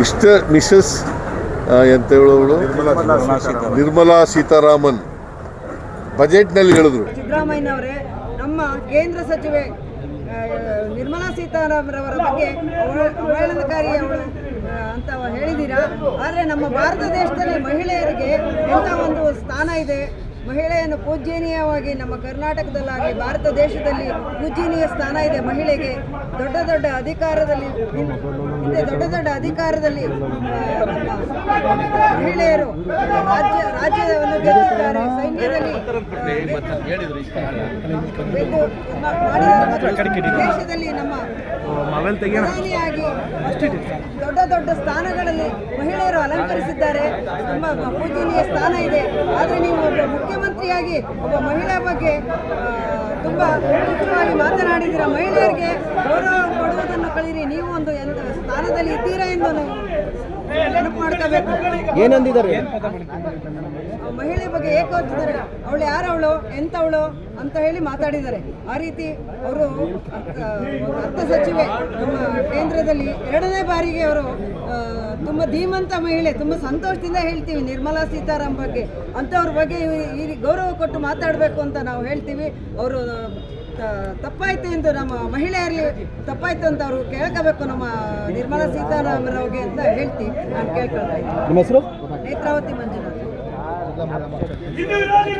ಇಷ್ಟ ಮಿಸಸ್ ಎಂತ ಹೇಳೋಳು ನಿರ್ಮಲಾ ಸೀತಾರಾಮನ್. ಬಜೆಟ್ನಲ್ಲಿ ಹೇಳಿದ್ರು. ಸಿದ್ದರಾಮಯ್ಯನವರೇ, ನಮ್ಮ ಕೇಂದ್ರ ಸಚಿವೆ ನಿರ್ಮಲಾ ಸೀತಾರಾಮರವರ ಬಗ್ಗೆ ಅವ- ಅವಹೇಳನಕಾರಿ ಅವಳು ಅಂತ ಹೇಳಿದ್ದೀರಾ? ಆದರೆ ನಮ್ಮ ಭಾರತ ದೇಶದಲ್ಲಿ ಮಹಿಳೆಯರಿಗೆ ಎಂಥ ಒಂದು ಸ್ಥಾನ ಇದೆ? ಮಹಿಳೆಯನ್ನು ಪೂಜ್ಯನೀಯವಾಗಿ ನಮ್ಮ ಕರ್ನಾಟಕದಲ್ಲಾಗಲಿ ಭಾರತ ದೇಶದಲ್ಲಿ ಪೂಜ್ಯನೀಯ ಸ್ಥಾನ ಇದೆ ಮಹಿಳೆಗೆ. ದೊಡ್ಡ ದೊಡ್ಡ ಅಧಿಕಾರದಲ್ಲಿ ದೊಡ್ಡ ದೊಡ್ಡ ಅಧಿಕಾರದಲ್ಲಿ ಮಹಿಳೆಯರು, ರಾಜ್ಯ, ರಾಜ್ಯವನ್ನು ಗೆದ್ದಿದ್ದಾರೆ ಸೈನ್ಯದಲ್ಲಿ ದೇಶದಲ್ಲಿ ನಮ್ಮ ಪ್ರಧಾನಿಯಾಗಿ ದೊಡ್ಡ ದೊಡ್ಡ ಮಹಿಳೆಯರು ಅಲಂಕರಿಸಿದ್ದಾರೆ. ತುಂಬ ಪೂಜನೀಯ ಸ್ಥಾನ ಇದೆ. ಆದರೆ ನೀವು ಒಬ್ಬ ಮುಖ್ಯಮಂತ್ರಿಯಾಗಿ ಒಬ್ಬ ಮಹಿಳೆ ಬಗ್ಗೆ ತುಂಬ ಮುಖ್ಯವಾಗಿ ಮಾತನಾಡಿದ್ದೀರ? ಮಹಿಳೆಯರಿಗೆ ಗೌರವ ಕೊಡುವುದನ್ನು ಕಳೀರಿ. ನೀವು ಒಂದು ಸ್ಥಾನದಲ್ಲಿ ಇದ್ದೀರಾ ಎಂದು ನಾವು ನೆನಪು ಮಾಡ್ಕೋಬೇಕು ಏನಂದಿದ್ದಾರೆ ಮಹಿಳೆ ಬಗ್ಗೆ ಏಕೋಚಿದ್ದಾರೆ ಅವಳು ಯಾರವಳು ಎಂಥವಳು ಅಂತ ಹೇಳಿ ಮಾತಾಡಿದ್ದಾರೆ. ಆ ರೀತಿ ಅವರು ಅರ್ಥ ಸಚಿವೆ ನಮ್ಮ ಕೇಂದ್ರದಲ್ಲಿ ಎರಡನೇ ಬಾರಿಗೆ ಅವರು ತುಂಬ ಧೀಮಂತ ಮಹಿಳೆ, ತುಂಬ ಸಂತೋಷದಿಂದ ಹೇಳ್ತೀವಿ ನಿರ್ಮಲಾ ಸೀತಾರಾಮ್ ಬಗ್ಗೆ. ಅಂಥವ್ರ ಬಗ್ಗೆ ಈ- ಗೌರವ ಕೊಟ್ಟು ಮಾತಾಡಬೇಕು ಅಂತ ನಾವು ಹೇಳ್ತೀವಿ. ಅವರು ತಪ್ಪಾಯ್ತು ಎಂದು ನಮ್ಮ ಮಹಿಳೆಯರಲ್ಲಿ ತಪ್ಪಾಯ್ತು ಅಂತ ಅವರು ಕೇಳ್ಕೋಬೇಕು ನಮ್ಮ ನಿರ್ಮಲಾ ಸೀತಾರಾಮರವ್ರಿಗೆ ಅಂತ ಹೇಳ್ತೀವಿ ನಾನು ಕೇಳ್ಕೊಳ್ತಾ ಇದ್ದೀನಿ. ನಿಮ್ಮ ಹೆಸರು? ನೇತ್ರಾವತಿ ಮಂಜುನಾಥ್.